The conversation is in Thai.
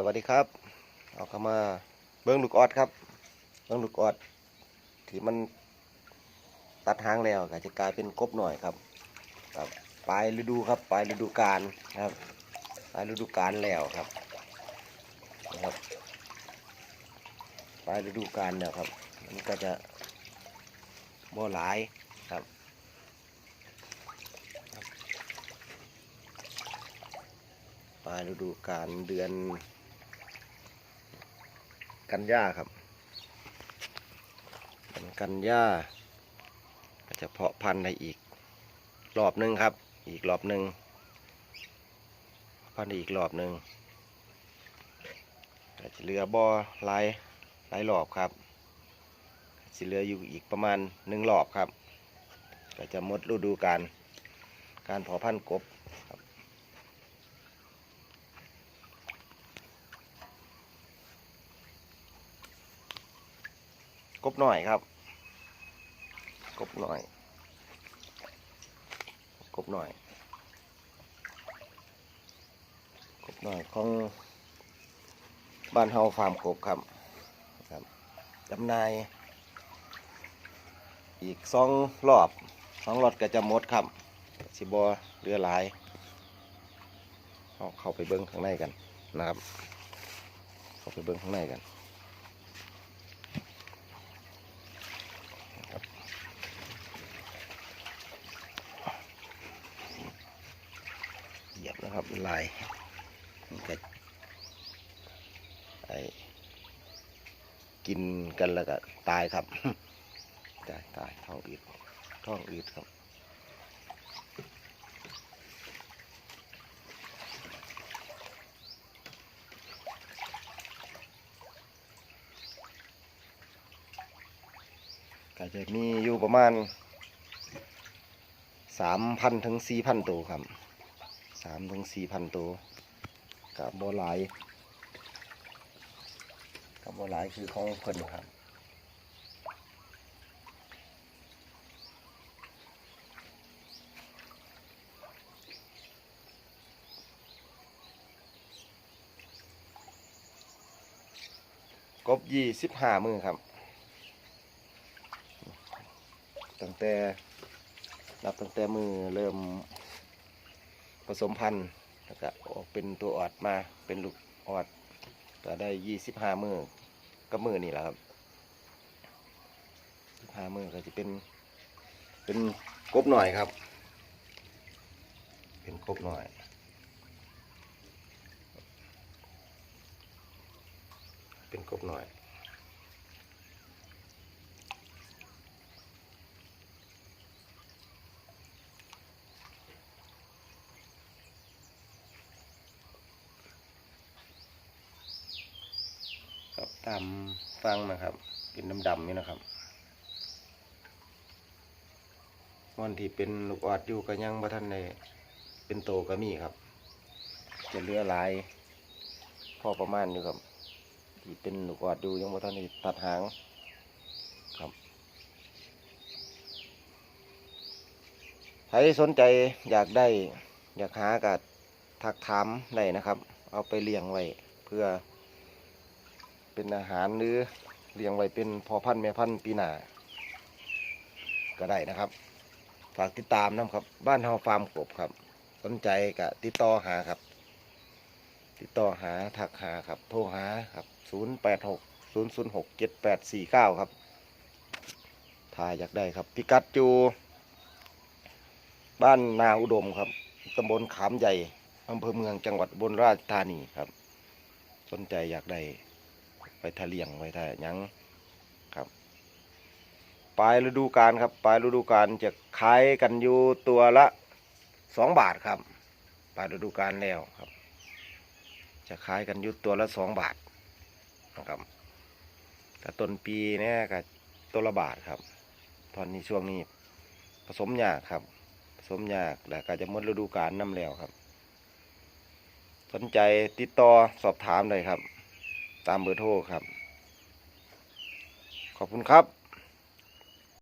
สวัสดีครับ เอาเข้ามาเบิ้งลูกออดครับเบิ้งลูกออดที่มันตัดหางแล้วก็จะกลายเป็นกบหน่อยครับครับปลายฤดูครับปลายฤดูกาลครับปลายฤดูกาลแล้วครับนะครับปลายฤดูกาลแล้วครับ มันก็จะบ่หลายครับปลายฤดูกาลเดือน กันยาครับเดือนกันยาก็จะเพาะพันธุ์ได้อีกรอบหนึ่งครับ อีกรอบหนึ่งพันธุ์ได้อีกรอบหนึ่งจะเหลือบ่อลายหลายรอบครับจะเหลืออยู่อีกประมาณหนึ่งรอบครับ ก็จะหมดฤดูกาลการเพาะพันธุ์กบ กบหน่อยครับ กบหน่อย กบหน่อย กบหน่อยของบ้านเฮาฟาร์มกบครับครับจำนาย อีกสองรอบสองรอบก็จะหมดครับสิบอเรือหลายเอาเข้าไปเบิ้งข้างในกันนะครับ เข้าไปเบิ้งข้างในกัน เหยียบ นะครับลายมันก็ไอกินกันแล้วก็ตายครับตายตายท้องอืดท้องอืดครับก็จะมีอยู่ประมาณสามพันถึงสี่พันตัวครับ สามถึงสี่พันตัวกับโบหลายกับโบหลายคือของเพิ่นครับกบยี่สิบห้ามือครับ ตั้งแต่นับตั้งแต่มือเริ่ม ผสมพันธุ์แล้วก็ออกเป็นตัวออดมาเป็นลูกออดก็ได้ยี่สิบห้ามือก็มือนี่แหละครับสิบห้ามือก็จะเป็น เป็นกบหน่อยครับ เป็นกบหน่อยเป็นกบหน่อย ตามฟังนะครับ เป็นดำๆนี่นะครับวันที่เป็นลูกออดอยู่ก็ยังบ่ทันได้เป็นโตก็มีครับ จะเลือลายพอประมาณอยู่ครับที่เป็นลูกออดอยู่ยังบ่ทันได้ตัดหางครับใครสนใจอยากได้อยากหาก็ทักถามได้นะครับ เอาไปเลี้ยงไว้เพื่อ เป็นอาหารหรือเลี้ยงไว้เป็นพอพันธุ์แม่พันธุ์ปีหน้าก็ได้นะครับฝากติดตามนะครับ บ้านเฮาฟาร์มกบครับ สนใจก็ติดต่อหาครับ ติดต่อหาทักหาครับ โทรหาครับ 0 8 6 0 0 6 7 8 4 9 ครับถ้าอยากได้ครับ พิกัดอยู่บ้านนาอุดมครับตำบลขามใหญ่อำเภอเมืองจังหวัดอุบนราชธานีครับ สนใจอยากได้ ไปทะเลียงไว้ทะหยังครับปลายฤดูกาลครับปลายฤดูกาลจะขายกันอยู่ตัวละสองบาทครับปลายฤดูกาลแล้วครับ จะขายกันอยู่ตัวละสองบาทนะครับแต่ต้นปีเนี่ยก็ตัวละบาทครับ ตอนนี้ช่วงนี้ผสมยากครับ ผสมยากแล้วก็จะหมดฤดูกาลน้ำแล้วครับ สนใจติดต่อสอบถามเลยครับ ตามเบอร์โทรครับ ขอบคุณครับ